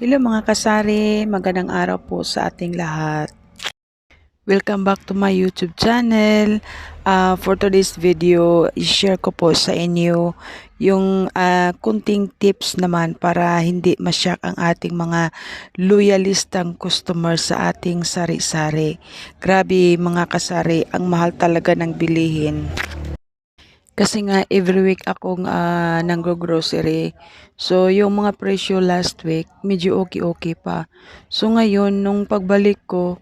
Hello mga kasari, magandang araw po sa ating lahat. Welcome back to my YouTube channel. Ah, for today's video, i-share ko po sa inyo yung ah, kunting tips naman para hindi masyak ang ating mga loyalistang customer sa ating sari-sari. Grabe mga kasari, ang mahal talaga ng bilihin. Kasi nga every week akong ah, nanggo-grocery. So yung mga presyo last week, medyo okay-okay pa. So ngayon, nung pagbalik ko,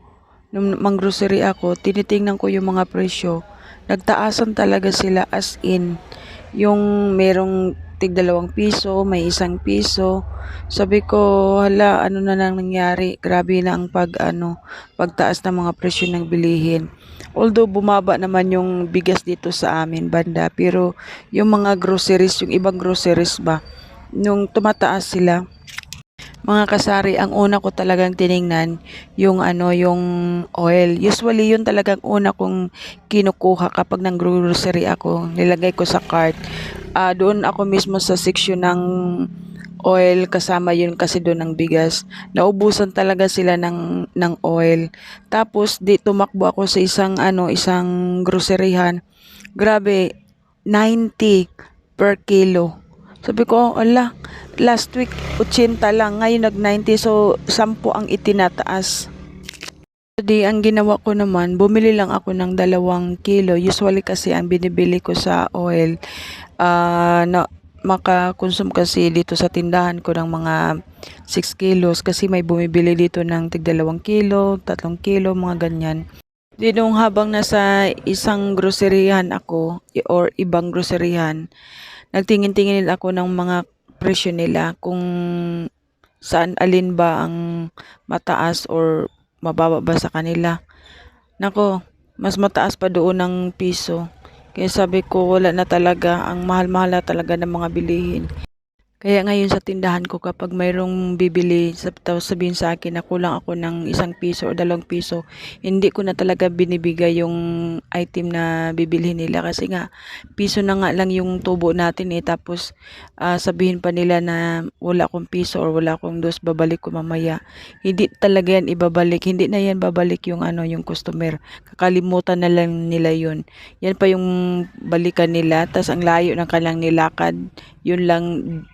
nung mang-grocery ako, tinitingnan ko yung mga presyo. Nagtaasan talaga sila as in. Yung merong tig dalawang piso, may isang piso. Sabi ko, hala, ano na nang nangyari? Grabe na ang pag, ano, pagtaas ng mga presyo ng bilihin. Although bumaba naman yung bigas dito sa amin banda, pero yung mga groceries, yung ibang groceries ba, nung tumataas sila, mga kasari, ang una ko talagang tiningnan yung ano, yung oil. Usually yun talagang una kong kinukuha kapag nang grocery ako, nilagay ko sa cart. Ah, doon ako mismo sa section ng oil kasama yun kasi doon ng bigas. Naubusan talaga sila ng ng oil. Tapos di tumakbo ako sa isang ano, isang groceryhan. Grabe, 90 per kilo. Sabi ko, ala, last week 80 lang, ngayon nag 90 so 10 ang itinataas. Di ang ginawa ko naman, bumili lang ako ng dalawang kilo. Usually kasi ang binibili ko sa oil, ah na makakonsume kasi dito sa tindahan ko ng mga 6 kilos kasi may bumibili dito ng tig dalawang kilo, tatlong kilo, mga ganyan. Di nung habang nasa isang groceryhan ako or ibang groceryhan, nagtingin-tingin ako ng mga presyo nila kung saan alin ba ang mataas or mababa ba sa kanila. Nako, mas mataas pa doon ng piso. Kaya sabi ko wala na talaga, ang mahal-mahal na talaga ng mga bilihin. Kaya ngayon sa tindahan ko kapag mayroong bibili, tapos sabihin sa akin na kulang ako ng isang piso o dalawang piso, hindi ko na talaga binibigay yung item na bibilhin nila kasi nga piso na nga lang yung tubo natin eh tapos ah, sabihin pa nila na wala akong piso or wala akong dos babalik ko mamaya. Hindi talaga yan ibabalik, hindi na yan babalik yung ano yung customer. Kakalimutan na lang nila yun. Yan pa yung balikan nila, tas ang layo ng kanilang nilakad, yun lang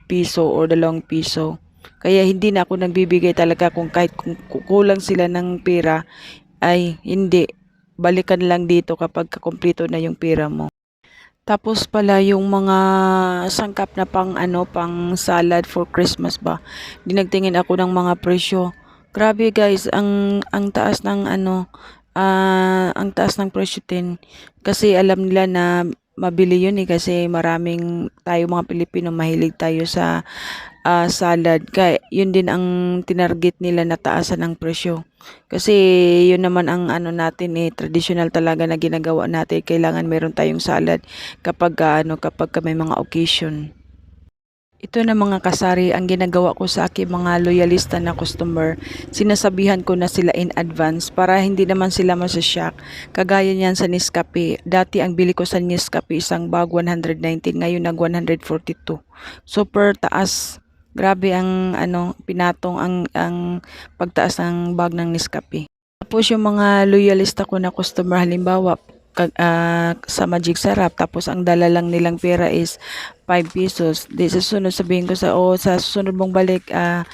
piso o dalawang piso. Kaya hindi na ako nagbibigay talaga kung kahit kung kulang sila ng pera, ay hindi. Balikan lang dito kapag kakumpleto na yung pera mo. Tapos pala yung mga sangkap na pang ano, pang salad for Christmas ba. Dinagtingin ako ng mga presyo. Grabe guys, ang ang taas ng ano, ah, ang taas ng presyo din. Kasi alam nila na mabili yun eh kasi maraming tayo mga Pilipino mahilig tayo sa ah, salad. Kaya yun din ang tinarget nila na taasan ng presyo. Kasi yun naman ang ano natin eh, traditional talaga na ginagawa natin. Kailangan meron tayong salad kapag ah, ano, kapag ka may mga occasion. Ito na mga kasari ang ginagawa ko sa aking mga loyalista na customer. Sinasabihan ko na sila in advance para hindi naman sila masashock. Kagaya niyan sa Nescafe. Dati ang bili ko sa Nescafe isang bag 119, ngayon nag 142. Super taas. Grabe ang ano pinatong ang ang pagtaas ng bag ng Nescafe. Tapos yung mga loyalista ko na customer halimbawa ah, sa Magic Sarap tapos ang dala lang nilang pera is 5 pesos. Di sa sunod sabihin ko sa o sa susunod mong balik ah,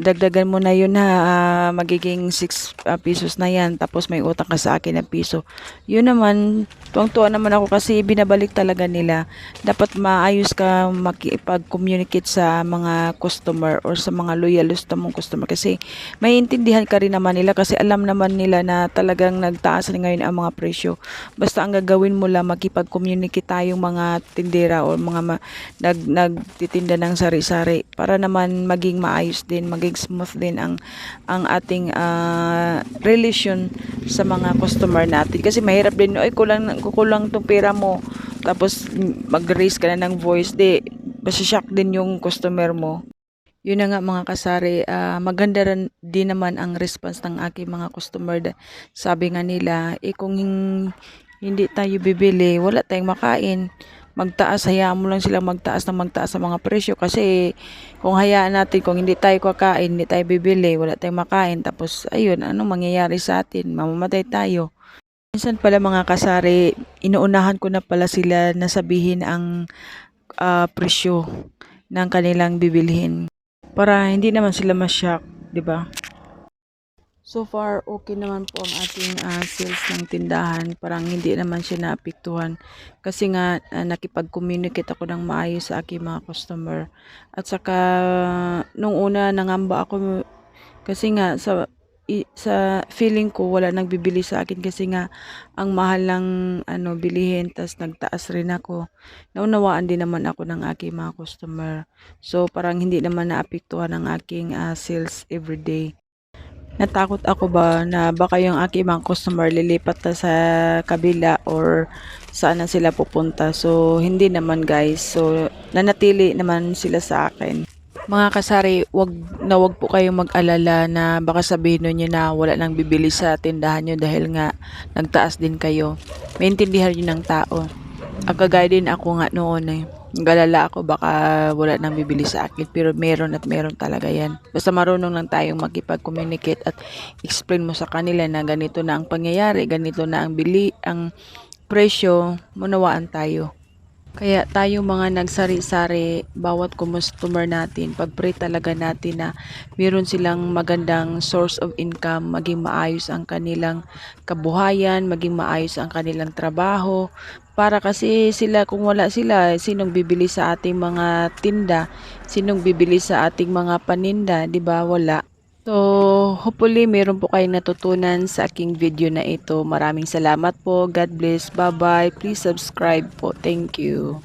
dagdagan mo na yun ha ah, magiging 6 pesos na yan tapos may utang ka sa akin na piso. Yun naman tuwang-tuwa naman ako kasi binabalik talaga nila. Dapat maayos ka makipag-communicate sa mga customer or sa mga loyalista mong customer kasi maiintindihan ka rin naman nila kasi alam naman nila na talagang nagtaas na ngayon ang mga presyo. Basta ang gagawin mo lang makipag-communicate tayong mga tindera o mga ma- nag nagtitinda ng sari-sari para naman maging maayos din, maging smooth din ang ang ating ah, relation sa mga customer natin. Kasi mahirap din, ay kulang kukulang tong pera mo. Tapos mag-raise ka na ng voice, di basta shock din yung customer mo. Yun na nga mga kasari, ah, maganda rin din naman ang response ng aking mga customer. Sabi nga nila, eh kung hin- hindi tayo bibili, wala tayong makain. Magtaas, hayaan mo lang silang magtaas ng magtaas sa mga presyo kasi kung hayaan natin, kung hindi tayo kakain, hindi tayo bibili, wala tayong makain, tapos ayun, anong mangyayari sa atin? Mamamatay tayo. Minsan pala mga kasari, inuunahan ko na pala sila na sabihin ang ah, presyo ng kanilang bibilhin para hindi naman sila ma-shock, 'di ba? So far, okay naman po ang ating ah, sales ng tindahan. Parang hindi naman siya naapektuhan. Kasi nga, ah, nakipag-communicate ako ng maayos sa aking mga customer. At saka, nung una, nangamba ako. Kasi nga, sa, i- sa feeling ko, wala nang bibili sa akin. Kasi nga, ang mahal ng ano, bilihin. Tapos, nagtaas rin ako. Naunawaan din naman ako ng aking mga customer. So, parang hindi naman naapektuhan ang aking ah, sales everyday. Natakot ako ba na baka yung aking mga customer lilipat na sa kabila or saan na sila pupunta. So, hindi naman guys. So, nanatili naman sila sa akin. Mga kasari, wag na wag po kayong mag-alala na baka sabihin nyo na wala nang bibili sa tindahan nyo dahil nga nagtaas din kayo. Maintindihan nyo ng tao. Ang kagaya din ako nga noon eh. Galala ako baka wala nang bibili sa akin pero meron at meron talaga yan. Basta marunong lang tayong makipag-communicate at explain mo sa kanila na ganito na ang pangyayari, ganito na ang bili, ang presyo, munawaan tayo. Kaya tayo mga nagsari-sari, bawat customer natin, pag-pray talaga natin na meron silang magandang source of income, maging maayos ang kanilang kabuhayan, maging maayos ang kanilang trabaho. Para kasi sila, kung wala sila, sinong bibili sa ating mga tinda? Sinong bibili sa ating mga paninda? 'Di ba Wala. So, hopefully meron po kayong natutunan sa aking video na ito. Maraming salamat po. God bless. Bye-bye. Please subscribe po. Thank you.